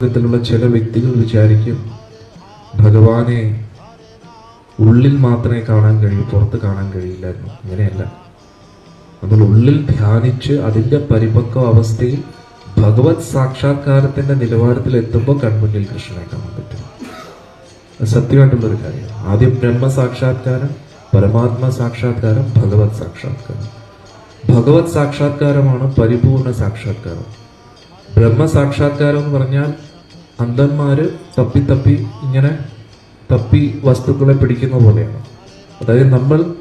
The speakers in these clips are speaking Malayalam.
ഇത്തരത്തിലുള്ള ചില വ്യക്തികൾ വിചാരിക്കും ഭഗവാനെ ഉള്ളിൽ മാത്രമേ കാണാൻ കഴിയൂ പുറത്ത് കാണാൻ കഴിയില്ലായിരുന്നു. അങ്ങനെയല്ല നമ്മൾ ഉള്ളിൽ ധ്യാനിച്ച് അതിന്റെ പരിപക്വ അവസ്ഥയിൽ ഭഗവത് സാക്ഷാത്കാരത്തിന്റെ നിലവാരത്തിൽ എത്തുമ്പോൾ കൺമുന്നിൽ കൃഷ്ണനെ കാണാൻ പറ്റും. സത്യമായിട്ടുള്ളൊരു കാര്യമാണ് ആദ്യം ബ്രഹ്മ സാക്ഷാത്കാരം പരമാത്മ സാക്ഷാത്കാരം ഭഗവത് സാക്ഷാത്കാരം. ഭഗവത് സാക്ഷാത്കാരമാണ് പരിപൂർണ സാക്ഷാത്കാരം. ബ്രഹ്മ സാക്ഷാത്കാരം എന്ന് പറഞ്ഞാൽ അന്ധന്മാര് തപ്പി തപ്പി ഇങ്ങനെ തപ്പി വസ്തുക്കളെ പിടിക്കുന്ന പോലെയാണ്. അതായത് നമ്മൾ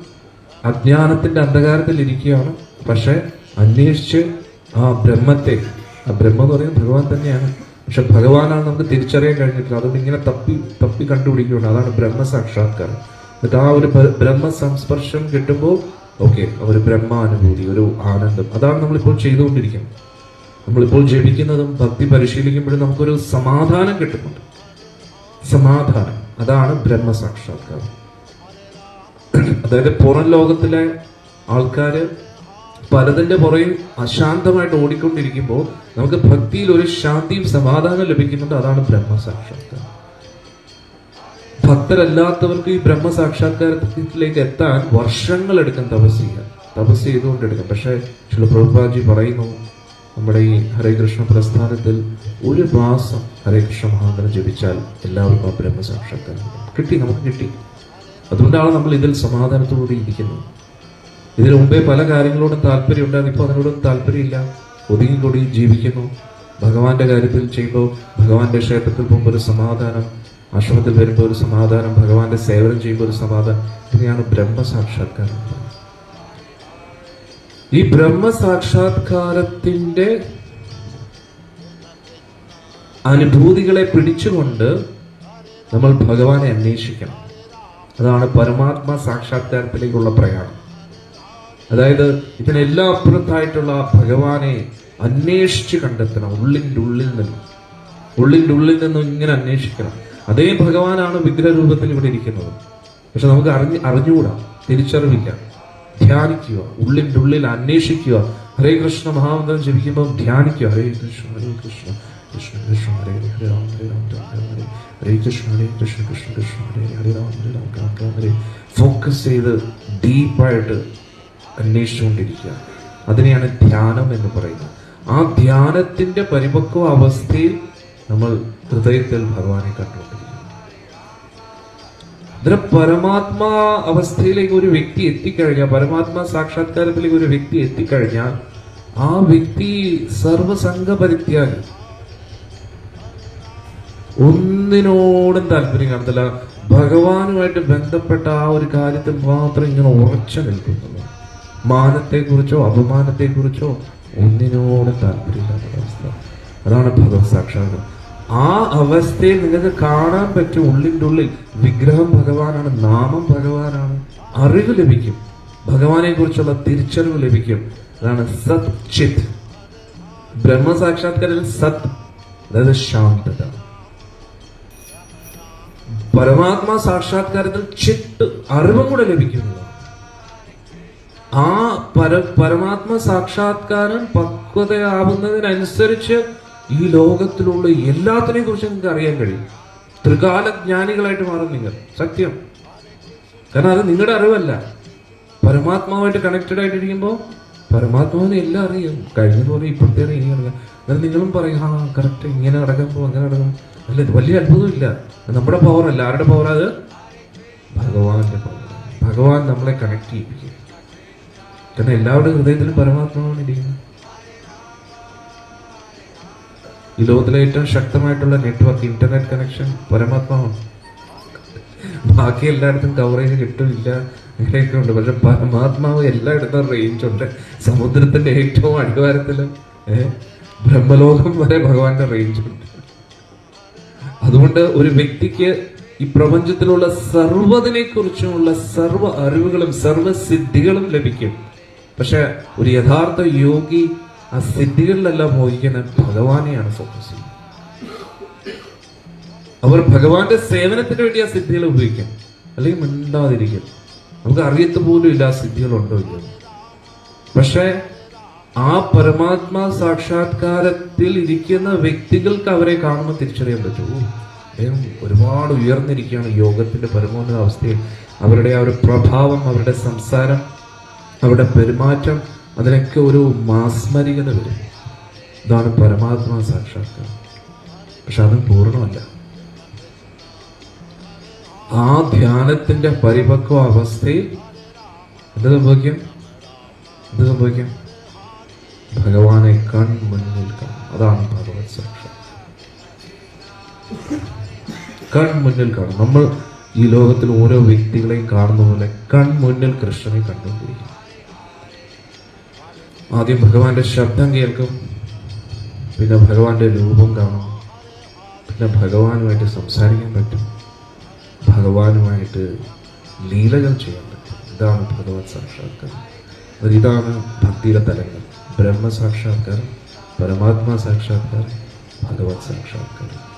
അജ്ഞാനത്തിന്റെ അന്ധകാരത്തിൽ ഇരിക്കുകയാണ്. പക്ഷെ അന്വേഷിച്ച് ആ ബ്രഹ്മത്തെ ആ ബ്രഹ്മം എന്ന് പറയുന്നത് ഭഗവാൻ തന്നെയാണ്. പക്ഷെ ഭഗവാനാണ് നമുക്ക് തിരിച്ചറിയാൻ കഴിഞ്ഞിട്ടില്ല. അതുകൊണ്ട് ഇങ്ങനെ തപ്പി തപ്പി കണ്ടുപിടിക്കുകയാണ്. അതാണ് ബ്രഹ്മ സാക്ഷാത്കാരം. എന്നിട്ട് ആ ഒരു ബ്രഹ്മ സംസ്പർശം കിട്ടുമ്പോൾ ഓക്കെ ഒരു ബ്രഹ്മാനുഭൂതി ഒരു ആനന്ദം. അതാണ് നമ്മളിപ്പോൾ ചെയ്തുകൊണ്ടിരിക്കുന്നത്. നമ്മളിപ്പോൾ ജപിക്കുന്നതും ഭക്തി പരിശീലിക്കുമ്പോഴും നമുക്കൊരു സമാധാനം കിട്ടുന്നുണ്ട്. സമാധാനം. അതാണ് ബ്രഹ്മസാക്ഷാത്കാരം. അതായത് പുറം ലോകത്തിലെ ആൾക്കാര് പലതിന്റെ പുറകിൽ അശാന്തമായിട്ട് ഓടിക്കൊണ്ടിരിക്കുമ്പോൾ നമുക്ക് ഭക്തിയിൽ ഒരു ശാന്തിയും സമാധാനം ലഭിക്കുന്നുണ്ട്. അതാണ് ബ്രഹ്മസാക്ഷാത്കാരം. ഭക്തരല്ലാത്തവർക്ക് ഈ ബ്രഹ്മസാക്ഷാത്കാരത്തിലേക്ക് എത്താൻ വർഷങ്ങൾ എടുക്കും തപസ് ചെയ്യാൻ. തപസ് ചെയ്തുകൊണ്ടെടുക്കും പക്ഷേ ചില പ്രഭുപാജി പറയുന്നു നമ്മുടെ ഈ ഹരേ കൃഷ്ണ പ്രസ്ഥാനത്തിൽ ഒരു മാസം ഹരേ കൃഷ്ണ മഹാന്തരം ജപിച്ചാൽ എല്ലാവർക്കും ആ ബ്രഹ്മസാക്ഷാത്കാരം കിട്ടി. നമുക്ക് കിട്ടി. അതുകൊണ്ടാണ് നമ്മൾ ഇതിൽ സമാധാനത്തോടെ ഇരിക്കുന്നത്. ഇതിനു മുമ്പേ പല കാര്യങ്ങളോടും താല്പര്യം ഉണ്ടായിരുന്നു ഇപ്പോൾ അതിനോടൊന്നും താല്പര്യമില്ല. ഒതുങ്ങിക്കൂടി ജീവിക്കുന്നു. ഭഗവാന്റെ കാര്യത്തിൽ ചെയ്യുമ്പോൾ ഭഗവാന്റെ ക്ഷേത്രത്തിൽ പോകുമ്പോൾ ഒരു സമാധാനം ആശ്രമത്തിൽ വരുമ്പോൾ ഒരു സമാധാനം ഭഗവാന്റെ സേവനം ചെയ്യുമ്പോൾ ഒരു സമാധാനം. ഇതിനെയാണ് ബ്രഹ്മ സാക്ഷാത്കാരം എന്ന് പറയുന്നത്. ഈ ബ്രഹ്മ സാക്ഷാത്കാരത്തിന്റെ അനുഭൂതികളെ പിടിച്ചുകൊണ്ട് നമ്മൾ ഭഗവാനെ അന്വേഷിക്കണം. അതാണ് പരമാത്മ സാക്ഷാത്കാരത്തിലേക്കുള്ള പ്രയാണം. അതായത് ഇതിനെല്ലാം അപ്പുറത്തായിട്ടുള്ള ഭഗവാനെ അന്വേഷിച്ച് കണ്ടെത്തണം. ഉള്ളിന്റെ ഉള്ളിൽ നിന്ന്. ഉള്ളിന്റെ ഉള്ളിൽ നിന്നും ഇങ്ങനെ അന്വേഷിക്കണം. അതേ ഭഗവാനാണ് വിഗ്രഹരൂപത്തിൽ ഇവിടെ ഇരിക്കുന്നത്. പക്ഷെ നമുക്ക് അറിഞ്ഞ് അറിഞ്ഞുകൂടാ. തിരിച്ചറിവില്ല. ധ്യാനിക്കുക. ഉള്ളിന്റെ ഉള്ളിൽ അന്വേഷിക്കുക. ഹരേ കൃഷ്ണ മഹാമന്ത്രം ജപിക്കുമ്പോൾ ധ്യാനിക്കുക. ഹരേ കൃഷ്ണ ഹരേ കൃഷ്ണ കൃഷ്ണ കൃഷ്ണ ഹരേ ഹരേ രാം ഹരേ രാം രാം രാം ഹരേ ഹരേ കൃഷ്ണ ഹരേ കൃഷ്ണ കൃഷ്ണ കൃഷ്ണ ഹരേ ഹരേ രാം ഹരേ രാം രാം രാം ഹരേ. ഫോക്കസ് ചെയ്ത് ഡീപ്പായിട്ട് അന്വേഷിച്ചുകൊണ്ടിരിക്കുക. അതിനെയാണ് ധ്യാനം എന്ന് പറയുന്നത്. ആ ധ്യാനത്തിന്റെ പരിപക്വ അവസ്ഥയിൽ നമ്മൾ ഹൃദയത്തിൽ ഭഗവാനെ കണ്ടുകൊണ്ടിരിക്കുന്നു ഇതിന് പരമാത്മാ അവസ്ഥയിലേക്ക് ഒരു വ്യക്തി എത്തിക്കഴിഞ്ഞാൽ പരമാത്മാ സാക്ഷാത്കാരത്തിലേക്ക് ഒരു വ്യക്തി എത്തിക്കഴിഞ്ഞാൽ ആ വ്യക്തി സർവസംഘ പരിത്യാഗി ഒന്നിനോടും താല്പര്യം കാണത്തില്ല ഭഗവാനുമായിട്ട് ബന്ധപ്പെട്ട ആ ഒരു കാര്യത്തിൽ മാത്രം ഇങ്ങനെ ഉറച്ചു നിൽക്കുന്നത് മാനത്തെക്കുറിച്ചോ അപമാനത്തെക്കുറിച്ചോ ഒന്നിനോടും താല്പര്യമില്ലാത്ത അവസ്ഥ. അതാണ് ഭഗവത് സാക്ഷാത്കാരം. ആ അവസ്ഥയിൽ നിങ്ങൾക്ക് കാണാൻ പറ്റും ഉള്ളിന്റെ ഉള്ളിൽ വിഗ്രഹം ഭഗവാനാണ് നാമം ഭഗവാനാണ്. അറിവ് ലഭിക്കും. ഭഗവാനെ കുറിച്ചുള്ള തിരിച്ചറിവ് ലഭിക്കും. അതാണ് സത് ചിത് ബ്രഹ്മസാക്ഷാത്കാരിൽ സത് അതായത് ശാന്തത. പരമാത്മാ സാക്ഷാത്കാരത്തിൽ ചിത്ത് അറിവും കൂടെ ലഭിക്കുന്നു. ആ പര പരമാത്മ സാക്ഷാത്കാരം പക്വതയാവുന്നതിനനുസരിച്ച് ഈ ലോകത്തിലുള്ള എല്ലാത്തിനെ കുറിച്ച് നിങ്ങൾക്ക് അറിയാൻ കഴിയും. ത്രികാല ജ്ഞാനികളായിട്ട് മാറും നിങ്ങൾ. സത്യം. കാരണം അത് നിങ്ങളുടെ അറിവല്ല. പരമാത്മാവായിട്ട് കണക്റ്റഡ് ആയിട്ടിരിക്കുമ്പോൾ പരമാത്മാവിനെ എല്ലാം അറിയും. കഴിഞ്ഞതുപോലെ ഇപ്പോഴത്തെ ഇനി അറിയാം. എന്നാൽ നിങ്ങളും പറയും ആ കറക്റ്റ് ഇങ്ങനെ നടക്കാൻ പോകും അങ്ങനെ നടക്കും. അല്ല വലിയ അത്ഭുതമില്ല. അത് നമ്മുടെ പവർ അല്ല. ആരുടെ പവർ അത്? ഭഗവാന്റെ പവർ ഭഗവാൻ നമ്മളെ കണക്ട് ചെയ്യിപ്പിക്കും. കാരണം എല്ലാവരുടെ ഹൃദയത്തിലും പരമാത്മാവാണ് ഇരിക്കുന്നത്. ഈ ലോകത്തിലെ ഏറ്റവും ശക്തമായിട്ടുള്ള നെറ്റ്വർക്ക് ഇന്റർനെറ്റ് കണക്ഷൻ പരമാത്മാവാണ്. ബാക്കി എല്ലായിടത്തും കവറേജ് കിട്ടില്ല അങ്ങനെയൊക്കെ ഉണ്ട്. പക്ഷെ പരമാത്മാവ് എല്ലായിടത്തും റേഞ്ച് ഉണ്ട്. സമുദ്രത്തിന്റെ ഏറ്റവും അടിവാരത്തിലും ബ്രഹ്മലോകം വരെ ഭഗവാന്റെ റേഞ്ച് ഉണ്ട്. അതുകൊണ്ട് ഒരു വ്യക്തിക്ക് ഈ പ്രപഞ്ചത്തിലുള്ള സർവതിനെ കുറിച്ചുമുള്ള സർവ അറിവുകളും സർവ സിദ്ധികളും ലഭിക്കും. പക്ഷെ ഒരു യഥാർത്ഥ യോഗി ആ സിദ്ധികളിലെല്ലാം മോഹിക്കുന്ന ഭഗവാനെയാണ് ഫോക്കസ് ചെയ്യുന്നത്. അവർ ഭഗവാന്റെ സേവനത്തിന് വേണ്ടി ആ സിദ്ധികൾ ഉപയോഗിക്കും അല്ലെങ്കിൽ മിണ്ടാതിരിക്കും നമുക്ക് അറിയത്ത് പോലും ഇല്ല ആ സിദ്ധികളുണ്ടോ ഇല്ല പക്ഷേ ആ പരമാത്മാ സാക്ഷാത്കാരത്തിൽ ഇരിക്കുന്ന വ്യക്തികൾക്ക് അവരെ കാണുമ്പോൾ തിരിച്ചറിയാൻ പറ്റുമോ? അദ്ദേഹം ഒരുപാട് ഉയർന്നിരിക്കുകയാണ് യോഗത്തിന്റെ പരമോന്നത അവസ്ഥയിൽ. അവരുടെ ആ ഒരു പ്രഭാവം അവരുടെ സംസാരം അവരുടെ പെരുമാറ്റം അതിനൊക്കെ ഒരു മാസ്മരികത വരും. ഇതാണ് പരമാത്മാ സാക്ഷാത്കാരം. പക്ഷെ അത് പൂർണമല്ല. ആ ധ്യാനത്തിന്റെ പരിപക്വ അവസ്ഥയിൽ എന്ത് സംഭവിക്കും? എന്ത് സംഭവിക്കും? ഭഗവാനെ കൺമുന്നിൽ കാണും അതാണ് ഭഗവത് സാക്ഷാത് കൺമുന്നിൽ കാണും നമ്മൾ ഈ ലോകത്തിൽ ഓരോ വ്യക്തികളെയും കാണുന്ന പോലെ കൺമുന്നിൽ കൃഷ്ണനെ കണ്ടുകൊണ്ടിരിക്കും ആദ്യം ഭഗവാന്റെ ശബ്ദം കേൾക്കും പിന്നെ ഭഗവാന്റെ രൂപം കാണും പിന്നെ ഭഗവാനുമായിട്ട് സംസാരിക്കാൻ പറ്റും ഭഗവാനുമായിട്ട് ലീലകൾ ചെയ്യാൻ പറ്റും. ഇതാണ് ഭഗവത് സാക്ഷാത്കാരം. അത് ഇതാണ് ഭക്തിയുടെ തലങ്ങൾ. ബ്രഹ്മ സാക്ഷാത്കാരം പരമാത്മാ സാക്ഷാത്കാരം ഭഗവത് സാക്ഷാത്കാരം.